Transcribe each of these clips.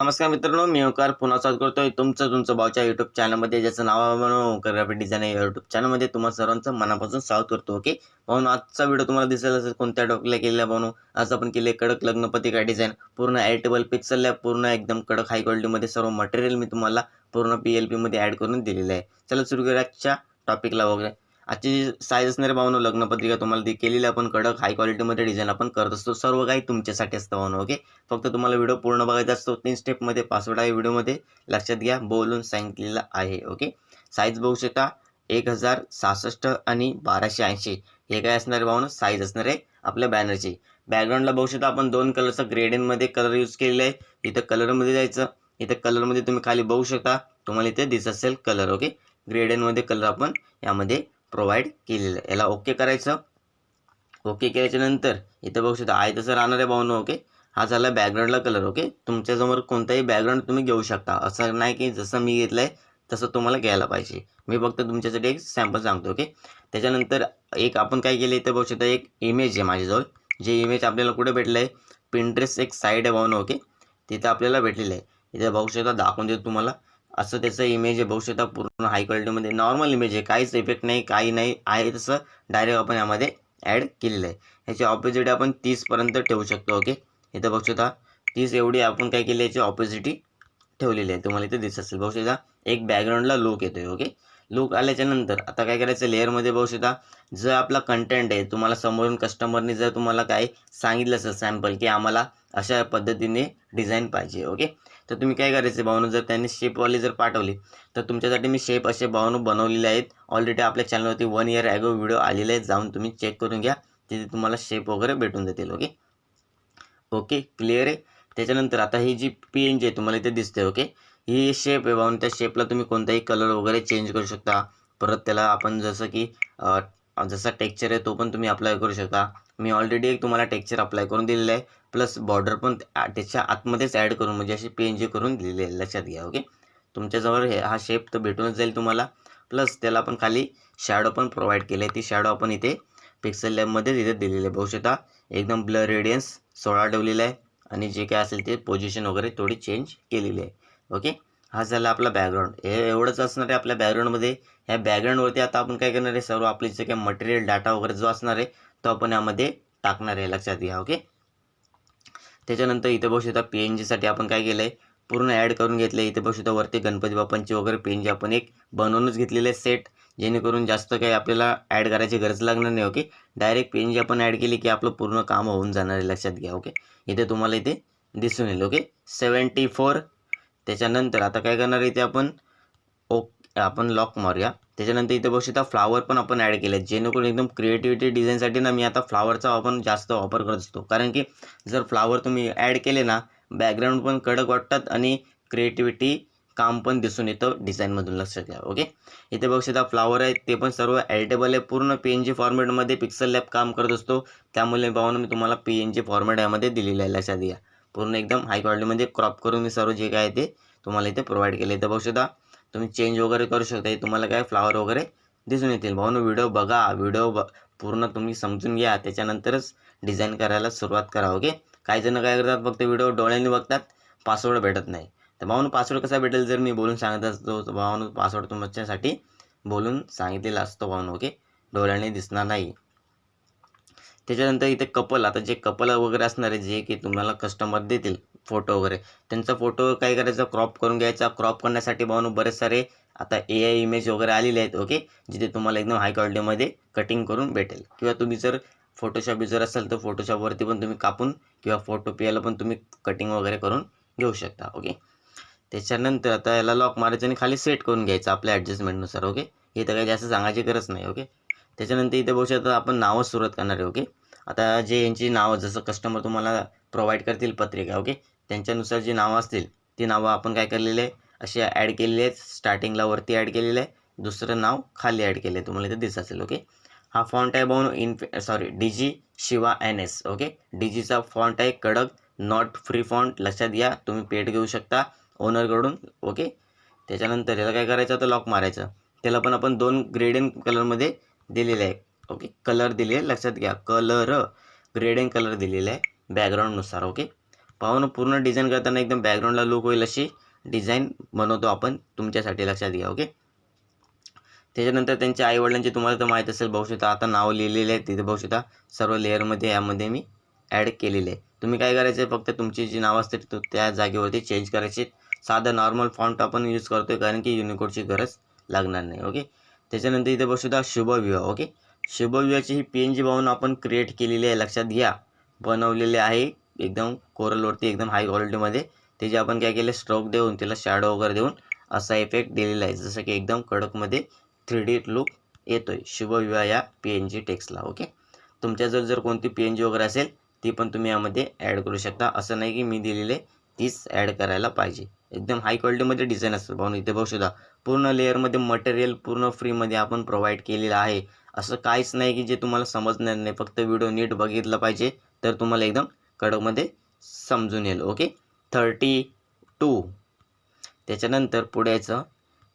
नमस्कार मित्रांनो मी ओंकार पुन्हा स्वागत करतोय तुमचं तुमचं भाऊच्या युट्यूब चॅनलमध्ये ज्याचं नाव आहे म्हणून ओंकार ग्राफिक डिझाईन या युट्यूब चॅनलमध्ये तुम्हा सर्वांचं मनापासून स्वागत करतो ओके म्हणून आजचा व्हिडिओ तुम्हाला दिसेल असेल कोणत्या टॉपिकला केलेला म्हणून आज आपण केले कडक लग्नपत्रिका डिझाईन पूर्ण एटेबल पिक्सल पूर्ण एकदम कडक हाय क्वालिटीमध्ये सर्व मटेरियल मी तुम्हाला पूर्ण पी एल पीमध्ये ॲड करून दिलेलं आहे. चला सुरू करूया आजच्या टॉपिकला वगैरे. आजची जी साईज असणारे भावनो लग्नपत्रिका तुम्हाला ती केलेली आपण कडक हाय क्वालिटीमध्ये डिझाईन आपण करत असतो. सर्व काही तुमच्यासाठी असतं भावनो ओके फक्त तुम्हाला व्हिडिओ पूर्ण बघायचा असतो तीन स्टेपमध्ये पासवर्ड आहे व्हिडिओमध्ये लक्षात घ्या बोलून सांगितलेलं आहे ओके साईज बघू शकता एक हजार सहासष्ट आणि बाराशे ऐंशी. हे काय असणार आहे भावना? साईज असणार आहे आपल्या बॅनरची बॅकग्राऊंडला बघू शकता आपण दोन कलरचा ग्रेडियनमध्ये कलर यूज केलेला आहे. इथं कलरमध्ये जायचं इथं कलरमध्ये तुम्ही खाली बघू शकता तुम्हाला इथे दिसत असेल कलर ओके ग्रेडियनमध्ये कलर आपण यामध्ये प्रोव्हाइड केलेलं आहे. याला ओके करायचं. ओके केल्याच्यानंतर इथं बघू शकता आहे तसं राहणार आहे भावनो ओके? हा झाला बॅकग्राऊंडला कलर ओके? तुमच्यासमोर कोणताही बॅकग्राऊंड तुम्ही घेऊ शकता. असं नाही की जसं मी घेतलं आहे तसं तुम्हाला घ्यायला पाहिजे. मी फक्त तुमच्यासाठी एक सॅम्पल सांगतो ओके? त्याच्यानंतर एक आपण काय केलं इथं बघू शकता एक इमेज आहे माझ्याजवळ. जे इमेज आपल्याला कुठे भेटलं आहे पिंट्रेस एक साईड आहे भावनो ओके? तिथं आपल्याला भेटलेलं आहे. इथं बघू शकता दाखवून देतो तुम्हाला. असं त्याचं इमेज आहे. बघू शकता पूर्ण हाय क्वालिटीमध्ये नॉर्मल इमेज आहे. काहीच इफेक्ट नाही काही नाही. आहे तसं डायरेक्ट आपण यामध्ये ॲड केलेलं आहे. ह्याची ऑपोजिटी आपण तीसपर्यंत ठेवू शकतो ओके इथं बघू शकता तीस एवढी आपण काय केली याची ऑपोजिटी ठेवलेली आहे. तुम्हाला इथे दिसत असेल. बघू शकता एक बॅकग्राऊंडला लुक येतोय ओके लुक आल्याच्यानंतर आता काय करायचं लेअरमध्ये बघू शकता जर आपला कंटेंट आहे तुम्हाला समोरून कस्टमरने जर तुम्हाला काय सांगितलं असेल सॅम्पल की आम्हाला अशा पद्धतीने डिझाईन पाहिजे ओके तर तुम्ही काय करायचं भावनं जर त्यांनी शेपवाली जर पाठवली तर तुमच्यासाठी मी शेप असे भावनं बनवलेले आहेत. ऑलरेडी आपल्या चॅनलवरती वन इयर ॲगो व्हिडिओ आलेले आहेत जाऊन तुम्ही चेक करून घ्या. तिथे तुम्हाला शेप वगैरे भेटून जातील ओके ओके क्लिअर आहे? त्याच्यानंतर आता ही जी पी एन जी आहे तुम्हाला इथे दिसते ओके ही शेप आहे भावनं. त्या शेपला तुम्ही कोणताही कलर वगैरे चेंज करू शकता. परत त्याला आपण जसं की जसा टेक्चर आहे तो पण तुम्ही अप्लाय करू शकता. मी ऑलरेडी एक तुम्हाला टेक्चर अप्लाय करून दिलेलं आहे. प्लस बॉर्डर पण त्याच्या आतमध्येच ॲड करून म्हणजे अशी पी एन जी करून दिलेली आहे लक्षात घ्या ओके तुमच्याजवळ हे हा शेप तर भेटूनच जाईल तुम्हाला. प्लस त्याला आपण खाली शॅडो पण प्रोव्हाइड केले आहे ती शॅडो आपण इथे पिक्सल लॅबमध्ये इथे दिलेली आहे. बघू शकता एकदम ब्लर रेडियन्स सोळा ठेवलेला आहे. आणि जे काय असेल ते पोझिशन वगैरे थोडी चेंज केलेली आहे ओके हा झाला आपला बॅकग्राऊंड हे एवढंच असणार आहे आपल्या बॅकग्राऊंडमध्ये ह्या बॅकग्राऊंडवरती आता आपण काय करणार आहे? सर्व आपले जे काही मटेरियल डाटा वगैरे जो असणार आहे तो आपण यामध्ये टाकणार आहे. लक्षात घ्या ओके त्याच्यानंतर इथे बघू शकता पी एन जीसाठी आपण काय केलं आहे पूर्ण ॲड करून घेतलं आहे इथे बघू शकता वरती गणपती बाप्पांची वगैरे पी एन जी आपण एक बनवूनच घेतलेले आहे सेट जेणेकरून जास्त काही आपल्याला ॲड करायची गरज लागणार नाही okay direct P N G आपण ॲड केली की आपलं पूर्ण काम होऊन जाणार आहे. लक्षात घ्या ओके इथे तुम्हाला इथे दिसून येईल ओके सेवन्टी फोर त्याच्यानंतर आता काय करणार इथे आपण? ओक आपण लॉक मारूया. त्याच्यानंतर इथे बघू शकता फ्लावर पण आपण ॲड केले जेणेकरून एकदम क्रिएटिव्हिटी डिझाईनसाठी ना मी आता फ्लावरचा आपण जास्त वापर करत असतो. कारण की जर फ्लावर तुम्ही ॲड केले ना बॅकग्राऊंड पण कडक वाटतात आणि क्रिएटिव्हिटी काम पण दिसून येतं डिझाईनमधून लक्षात घ्या ओके इथे बघू शकता फ्लावर आहेत ते पण सर्व ॲडिटेबल आहे. पूर्ण पी एन जी फॉर्मॅटमध्ये पिक्सल लॅब काम करत असतो. त्यामुळे पाहून मी तुम्हाला पी एन जी फॉर्मॅट यामध्ये दिलेलं आहे. लक्षात घ्या. पूर्ण एकदम हाय क्वालिटीमध्ये क्रॉप करून मी सर्व जे काय आहे ते तुम्हाला इथे प्रोव्हाइड केले. तर बघू शकता तुम्ही चेंज वगैरे करू शकता. हे तुम्हाला काय फ्लावर वगैरे दिसून येतील. भाऊन व्हिडिओ बघा. व्हिडिओ ब पूर्ण तुम्ही समजून घ्या. त्याच्यानंतरच डिझाईन करायला सुरुवात करा ओके काही जण काय करतात फक्त व्हिडिओ डोळ्यांनी बघतात पासवर्ड भेटत नाही. तर भाऊन पासवर्ड कसा भेटेल जर मी बोलून सांगत असतो तर भाऊन पासवर्ड तुमच्यासाठी बोलून सांगितलेला असतो भाऊन ओके डोळ्याने दिसणार नाही. त्याच्यानंतर इथे कपल आता जे कपल वगैरे असणार आहे जे की तुम्हाला कस्टमर देतील फोटो वगैरे त्यांचा फोटो काय करायचा? क्रॉप करून घ्यायचा. क्रॉप करण्यासाठी भाऊन बरेच सारे आता ए आय इमेज वगैरे आलेले आहेत ओके जिथे तुम्हाला एकदम हाय क्वालिटीमध्ये कटिंग करून भेटेल. किंवा तुम्ही जर फोटोशॉप जर असाल तर फोटोशॉपवरती पण तुम्ही कापून किंवा फोटो पियाला पण तुम्ही कटिंग वगैरे करून घेऊ शकता ओके त्याच्यानंतर आता याला लॉक मारायचं आणि खाली सेट करून घ्यायचं आपल्या ॲडजस्टमेंटनुसार ओके हे तर काही जास्त सांगायची गरज नाही ओके त्याच्यानंतर इथे बघू शकता आपण नावं सुरुवात करणार आहे ओके? आता जे यांची नावं जसं कस्टमर तुम्हाला प्रोव्हाइड करतील पत्रिका ओके? त्यांच्यानुसार जी नावं असतील ती नावं आपण काय केलेले आहे? अशी ॲड केलेली आहेत. स्टार्टिंगला वरती ॲड केलेलं आहे. दुसरं नाव खाली ॲड केलं आहे. तुम्हाला इथे दिसत असेल ओके? हा फॉन्ट आहे भाऊ in sorry D G Shiva N S okay? D जीचा फॉन्ट आहे कडक नॉट फ्री फॉन्ट लक्षात घ्या तुम्ही पेट घेऊ शकता ओनरकडून ओके? त्याच्यानंतर याला काय करायचं? तर लॉक मारायचं. त्याला पण आपण दोन ग्रेडियन कलरमध्ये दिलेलं आहे. ओके कलर दिले आहे. लक्षात घ्या. कलर ग्रेडियन कलर दिलेला आहे. बॅकग्राऊंडनुसार ओके पाहून पूर्ण डिझाईन करताना एकदम बॅकग्राऊंडला लुक होईल अशी डिझाईन बनवतो आपण. तुमच्यासाठी लक्षात घ्या ओके त्याच्यानंतर त्यांच्या आईवडिलांची तुम्हाला तर माहीत असेल बघू शकता आता नाव लिहिलेले आहे तिथे बघू शकता. सर्व लेअरमध्ये यामध्ये मी ॲड केलेले आहे. तुम्ही काय करायचं आहे? फक्त तुमची जी नाव असते त्या जागेवरती चेंज करायची. साधं नॉर्मल फॉन्ट आपण यूज करतो आहे कारण की युनिकोडची गरज लागणार नाही ओके त्याच्यानंतर इथे बसुद्धा शुभविवाह ओके? शुभविवाहाची ही पी एन जी पाहून आपण क्रिएट केलेली आहे लक्षात घ्या. बनवलेले आहे एकदम कोरलवरती एकदम हाय क्वालिटीमध्ये त्याचे आपण काय केले स्ट्रोक देऊन तिला शॅडो वगैरे देऊन असा इफेक्ट दिलेला आहे. जसं की एकदम कडकमध्ये थ्री डी लुक येतो आहे शुभविवाह या पी एन जी टेक्स्टला ओके? तुमच्याजवळ जर कोणती पी एन जी वगैरे असेल ती पण तुम्ही यामध्ये ॲड करू शकता. असं नाही की मी दिलेले तीच ॲड करायला पाहिजे. एकदम हाय क्वालिटीमध्ये डिझाईन असतं. पाहून इथे बघू शकता पूर्ण लेअरमध्ये मटेरियल पूर्ण फ्रीमध्ये आपण प्रोव्हाइड केलेलं आहे. असं काहीच नाही की जे तुम्हाला समजणार नाही. फक्त व्हिडिओ नीट बघितलं पाहिजे तर तुम्हाला एकदम कडकमध्ये समजून येईल. ओके थर्टी टू त्याच्यानंतर पुढ्याचं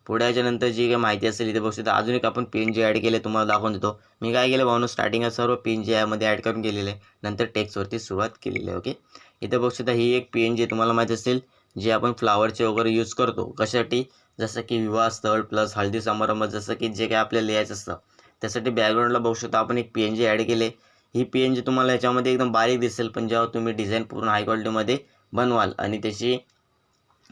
यायचं. नंतर जी काही माहिती असेल इथे बघू शकता अजून एक आपण पी एन जी ॲड केले तुम्हाला दाखवून देतो. मी काय केलं भाऊन स्टार्टिंगला सर्व पी एन जी यामध्ये ॲड करून गेलेले आहे. नंतर टेक्सवरती सुरुवात केलेली आहे. ओके इथे बघू शकता ही एक पी एन जी तुम्हाला माहीत असेल. जे आपण फ्लावरचे वगैरे यूज करतो कशासाठी? जसं की विवाह स्थळ प्लस हळदी समारंभ जसं की जे काय आपल्याला लिहायचं असतं. त्यासाठी बॅकग्राऊंडला बघू शकता. आपण एक पी एन जी ॲड केले. ही पी एन जी तुम्हाला याच्यामध्ये एकदम बारीक दिसेल. पण जेव्हा तुम्ही डिझाईन पूर्ण हाय क्वालिटीमध्ये बनवाल आणि त्याची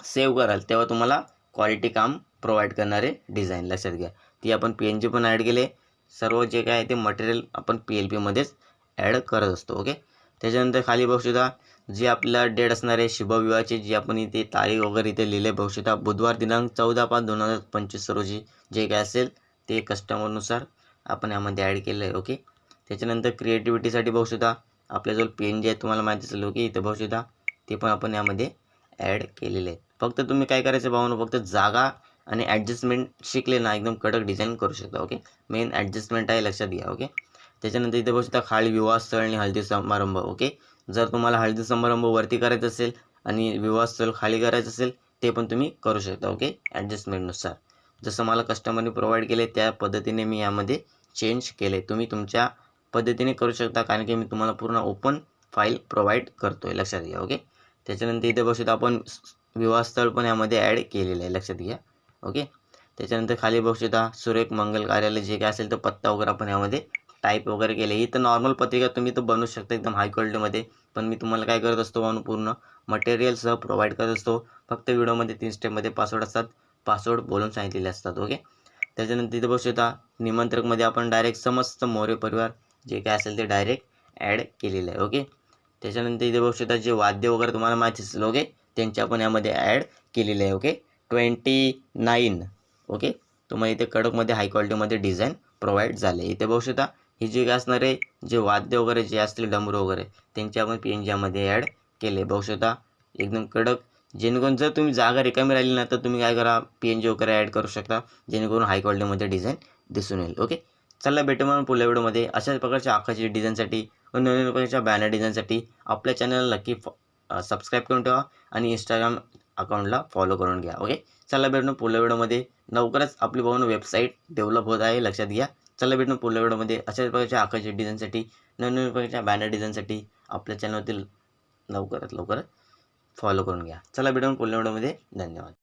सेव्ह कराल तेव्हा तुम्हाला क्वालिटी काम प्रोव्हाइड करणारे डिझाईन लक्षात घ्या. ती आपण पी एन जी पण ॲड केले. सर्व जे काय आहे ते मटेरियल आपण पी एल पीमध्येच ॲड करत असतो. ओके त्याच्यानंतर खाली बघू शकता जी आपला डेट असणार आहे शुभविवाहाचे जी आपण इथे तारीख वगैरे इथे लिहिले बघू शकता बुधवार दिनांक चौदा पाच दोन हजार पंचवीस रोजी जे काय असेल ते कस्टमरनुसार आपण यामध्ये ॲड केलं आहे ओके त्याच्यानंतर क्रिएटिव्हिटीसाठी बघू शकता आपल्याजवळ पेन जे आहे तुम्हाला माहिती असेल ओके इथे बघू शकता ते पण आपण यामध्ये ॲड केलेले आहे फक्त तुम्ही काय करायचं भावना फक्त जागा आणि ॲडजस्टमेंट शिकले ना एकदम कडक डिझाईन करू शकता ओके मेन ॲडजस्टमेंट आहे लक्षात घ्या ओके त्याच्यानंतर इथे बघू शकता खाली विवाह स्थळ आणि हळदी समारंभ ओके जर तुम्हाला हळदी समारंभ वरती करायचं असेल आणि विवाहस्थळ खाली करायचं असेल ते पण तुम्ही करू शकता ओके ॲडजस्टमेंटनुसार जसं मला कस्टमरने प्रोव्हाइड केले त्या पद्धतीने मी यामध्ये चेंज केले तुम्ही तुमच्या पद्धतीने करू शकता कारण की मी तुम्हाला पूर्ण ओपन फाईल प्रोव्हाइड करतो आहे लक्षात घ्या ओके त्याच्यानंतर इथे बघू शकता आपण विवाहस्थळ पण यामध्ये ॲड केलेलं आहे लक्षात घ्या ओके त्याच्यानंतर खाली बघू शकता सुरेख मंगल कार्यालय जे काय असेल तर पत्ता वगैरे आपण यामध्ये टाईप वगैरे केले ही तर नॉर्मल पत्रिका तुम्ही तर बनवू शकता एकदम हाय क्वालिटीमध्ये पण मी तुम्हाला काय करत असतो म्हणून पूर्ण मटेरियलसह प्रोव्हाइड करत असतो. फक्त व्हिडिओमध्ये तीन स्टेपमध्ये पासवर्ड असतात. पासवर्ड बोलून सांगितलेले असतात ओके त्याच्यानंतर तिथे बघू शकता निमंत्रकमध्ये आपण डायरेक्ट समस्त मोरे परिवार जे काय असेल ते डायरेक्ट ॲड केलेलं आहे ओके त्याच्यानंतर इथे बघू शकता जे वाद्य वगैरे तुम्हाला माहिती असेल ओके त्यांचे आपण यामध्ये ॲड केलेले आहे ओके ट्वेंटी नाईन ओके तुम्हाला इथे कडकमध्ये हाय क्वालिटीमध्ये डिझाईन प्रोव्हाइड झाले इथे बघू शकता हे जे काय असणार आहे जे वाद्य वगैरे जे असतील डमरू वगैरे त्यांचे आपण पी एन जीमध्ये ॲड केले बघू शकता एकदम कडक. जेणेकरून जर तुम्ही जागा रिकामी राहिली ना तर तुम्ही काय करा पी एन जी वगैरे ॲड करू शकता जेणेकरून हाय क्वालिटीमध्ये डिझाईन दिसून येईल. ओके चला भेटू म्हणून पुढल्या व्हिडिओमध्ये. अशाच प्रकारच्या आकाशी डिझाईनसाठी व नवीन प्रकारच्या बॅनर डिझाईनसाठी आपल्या चॅनलला नक्की सबस्क्राईब करून ठेवा आणि इंस्टाग्राम अकाउंटला फॉलो करून घ्या. ओके चला भेटणं पुढल्या व्हिडिओमध्ये. लवकरच आपली भाऊन वेबसाईट डेव्हलप होत आहे. लक्षात घ्या. चला भेटणं पुढल्या व्हिडिओमध्ये. अशाच प्रकारच्या आकाशी डिझाईनसाठी नवीन नवीन प्रकारच्या बॅनर डिझाईनसाठी आपल्या चॅनलवरती लवकरात लवकर फॉलो करून घ्या. चला भेटून पुढल्या व्हिडिओमध्ये. धन्यवाद.